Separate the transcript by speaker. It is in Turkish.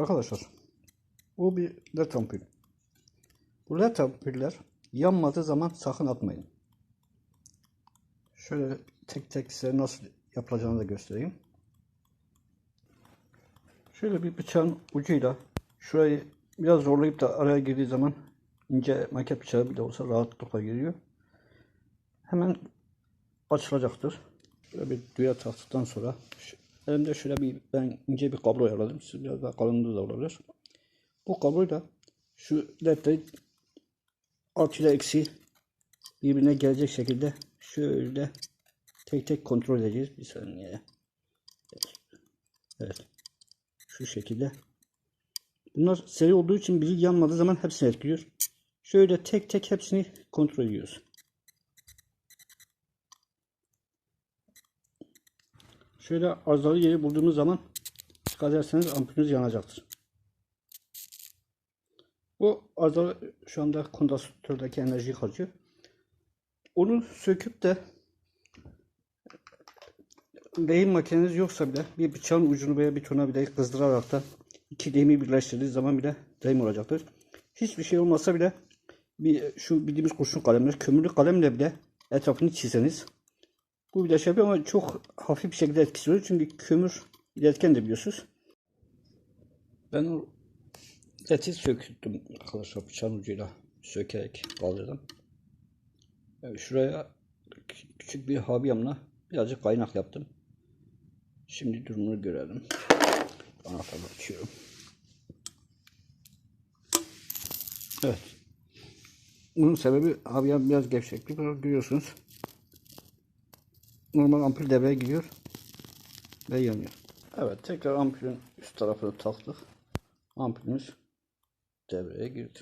Speaker 1: Arkadaşlar bu bir led ampul. Bu led ampuller yanmadığı zaman sakın atmayın. Şöyle tek tek size nasıl yapılacağını da göstereyim. Şöyle bir bıçağın ucuyla şurayı biraz zorlayıp da araya girdiği zaman ince maket bıçağı bile olsa rahatlıkla giriyor. Hemen açılacaktır. Şöyle bir düğe taktıktan sonra elimde şöyle bir ben ince bir kablo ayarladım. Siz biraz daha kalınlığı da olabilir. Bu kabloyla şu ledleri artı ile eksi birbirine gelecek şekilde şöyle tek tek kontrol edeceğiz. Bir saniye. Evet. Şu şekilde. Bunlar seri olduğu için biri yanmadığı zaman hepsini etkiliyor. Şöyle tek tek hepsini kontrol ediyoruz. Şöyle arızalı yeri bulduğumuz zaman dikkat ederseniz ampulünüz yanacaktır. Bu arızalı şu anda kondansatördeki enerjiyi harcıyor. Onu söküp de lehim makineniz yoksa bile bir bıçağın ucunu veya bir tornavidayı kızdırarak da iki lehimi birleştirdiğiniz zaman bile lehim olacaktır. Hiçbir şey olmasa bile bir şu bildiğimiz kurşun kalemler, kömürlü kalemle bile etrafını çizseniz bu bir de şey yapıyor ama çok hafif bir şekilde etkisi oluyor. Çünkü kömür iletken de biliyorsunuz. Ben o eti söktüm arkadaşlar bıçağın ucuyla sökerek kaldırdım. Evet, şuraya kü- küçük bir havyamla birazcık kaynak yaptım. Şimdi durumunu görelim. Anahtarı açıyorum. Evet. Bunun sebebi havyam biraz gevşeklik. Biraz görüyorsunuz. Normal ampul devreye giriyor ve yanıyor. Evet tekrar ampulün üst tarafını taktık. Ampulümüz devreye girdi.